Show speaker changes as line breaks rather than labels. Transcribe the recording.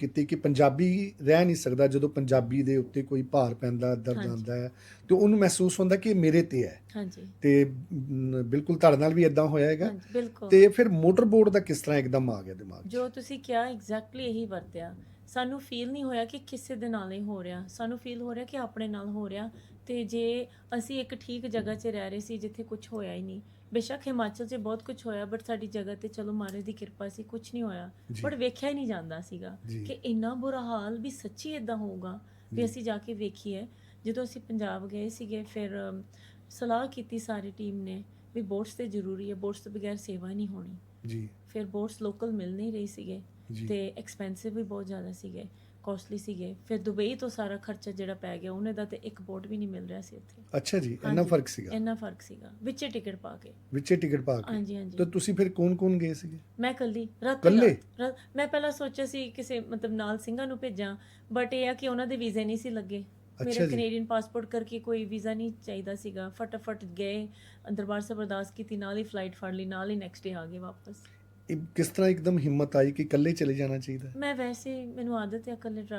ਕੀਤੀ ਕਿ ਪੰਜਾਬੀ ਰਹਿ ਨਹੀਂ ਸਕਦਾ ਜਦੋਂ ਪੰਜਾਬੀ ਦੇ ਉੱਤੇ ਕੋਈ ਭਾਰ ਪੈਂਦਾ ਦਰਦ। ਆਉਂਦਾ ਹੈ ਤੇ ਉਹਨੂੰ ਮਹਿਸੂਸ ਹੁੰਦਾ ਕਿ ਇਹ ਮੇਰੇ ਤੇ ਹੈ।
ਹਾਂਜੀ।
ਤੇ ਮ, ਬਿਲਕੁਲ ਤੁਹਾਡੇ ਨਾਲ ਵੀ ਇਦਾਂ ਹੋਇਆ ਹੈਗਾ।
ਹਾਂਜੀ ਬਿਲਕੁਲ।
ਤੇ ਫਿਰ ਮੋਟਰ ਬੋਰਡ ਦਾ ਕਿਸ ਤਰ੍ਹਾਂ ਇੱਕਦਮ ਆ ਗਿਆ ਦਿਮਾਗ 'ਚ?
ਜੋ ਤੁਸੀਂ ਕਿਹਾ ਐਗਜ਼ੈਕਟਲੀ ਇਹੀ ਵਰਤਿਆ। ਸਾਨੂੰ ਫੀਲ ਨਹੀਂ ਹੋਇਆ ਕਿ ਕਿਸੇ ਦੇ ਨਾਲ ਹੀ ਹੋ ਰਿਹਾ। ਸਾਨੂੰ ਫੀਲ ਹੋ ਰਿਹਾ ਕਿ ਆਪਣੇ ਨਾਲ ਹੋ ਰਿਹਾ ਤੇ ਜੇ ਅਸੀਂ ਇੱਕ ਠੀਕ ਜਗ੍ਹਾ 'ਚ ਰਹਿ ਰਹੇ ਸੀ ਜਿੱਥੇ ਕੁਝ ਹੋਇਆ ਹੀ ਨਹੀਂ। ਬੇਸ਼ੱਕ ਹਿਮਾਚਲ 'ਚ ਬਹੁਤ ਕੁਝ ਹੋਇਆ ਬਟ ਸਾਡੀ ਜਗ੍ਹਾ ਤੇ ਚਲੋ ਮਹਾਰਾਜ ਦੀ ਕਿਰਪਾ ਸੀ ਕੁਝ ਨਹੀਂ ਹੋਇਆ। ਬਟ ਵੇਖਿਆ ਹੀ ਨਹੀਂ ਜਾਂਦਾ ਸੀਗਾ। ਕਿ ਇੰਨਾ ਬੁਰਾ ਹਾਲ ਵੀ ਸੱਚੀ ਇਦਾਂ ਹੋਊਗਾ। ਵੀ ਅਸੀਂ ਜਾ ਕੇ ਵੇਖੀਏ। ਜਦੋਂ ਅਸੀਂ ਪੰਜਾਬ ਗਏ ਸੀਗੇ ਫਿਰ ਸਲਾਹ ਕੀਤੀ ਸਾਰੀ ਟੀਮ ਨੇ ਵੀ ਬੋਟਸ ਤੇ ਜ਼ਰੂਰੀ ਹੈ ਬੋਟਸ ਤੋਂ ਬਗੈਰ ਸੇਵਾ ਨਹੀਂ ਹੋਣੀ।
ਜੀ।
ਫਿਰ ਬੋਟਸ ਲੋਕਲ ਮਿਲ ਨਹੀਂ ਰਹੀ ਸੀਗੇ। ਤੇ ਐਕਸਪੈਂਸਿਵ ਵੀ ਬਹੁਤ ਜ਼ਿਆਦਾ ਸੀਗੇ ਕਾਸਟਲੀ ਸੀਗੇ। ਫਿਰ ਦੁਬਈ ਤੋਂ ਸਾਰਾ ਖਰਚਾ ਜਿਹੜਾ ਪੈ ਗਿਆ ਉਹਨੇ ਦਾ ਤੇ ਇੱਕ ਬੋਟ ਵੀ ਨਹੀਂ ਮਿਲ ਰਿਹਾ ਸੀ ਉੱਥੇ।
ਅੱਛਾ ਜੀ ਇੰਨਾ ਫ਼ਰਕ ਸੀਗਾ?
ਇੰਨਾ ਫ਼ਰਕ ਸੀਗਾ। ਵਿੱਚੇ ਟਿਕਟ ਪਾ ਕੇ।
ਵਿੱਚੇ ਟਿਕਟ ਪਾ ਕੇ?
ਹਾਂਜੀ ਹਾਂਜੀ।
ਤਾਂ ਤੁਸੀਂ ਫਿਰ ਕੌਣ-ਕੌਣ ਗਏ ਸੀਗੇ?
ਮੈਂ ਕੱਲੀ ਰਾਤ ਰਾਤ- ਮੈਂ ਪਹਿਲਾਂ ਸੋਚਿਆ ਸੀ ਕਿਸੇ ਮਤਲਬ ਨਾਲ ਸਿੰਘਾਂ ਨੂੰ ਭੇਜਾਂ ਬਟ ਇਹ ਆ ਕਿ ਉਹਨਾਂ ਦੇ ਵੀਜ਼ੇ ਨਹੀਂ ਸੀ ਲੱਗੇ। ਮੇਰਾ। ਕੈਨੇਡੀਅਨ ਪਾਸਪੋਰਟ ਕਰਕੇ ਕੋਈ ਵੀਜ਼ਾ ਨਹੀਂ ਚਾਹੀਦਾ ਸੀਗਾ। ਫਟਾਫਟ ਗਏ ਦਰਬਾਰ ਸਾਹਿਬ ਅਰਦਾਸ ਕੀਤੀ ਨਾਲ ਹੀ ਫਲਾਈਟ ਫੜ ਲਈ ਨਾਲ ਹੀ ਨੈਕਸਟ ਡੇ ਆ ਗਏ ਵਾਪਸ।
ਇਹ ਕਿਸ ਤਰ੍ਹਾਂ ਇੱਕਦਮ ਹਿੰਮਤ ਆਈ ਕਿ ਇਕੱਲੇ ਚਲੇ ਜਾਣਾ ਚਾਹੀਦਾ ਹੈ?
ਮੈਂ ਵੈਸੇ ਮੈਨੂੰ ਆਦਤ ਹੈ ਇਕੱਲੇ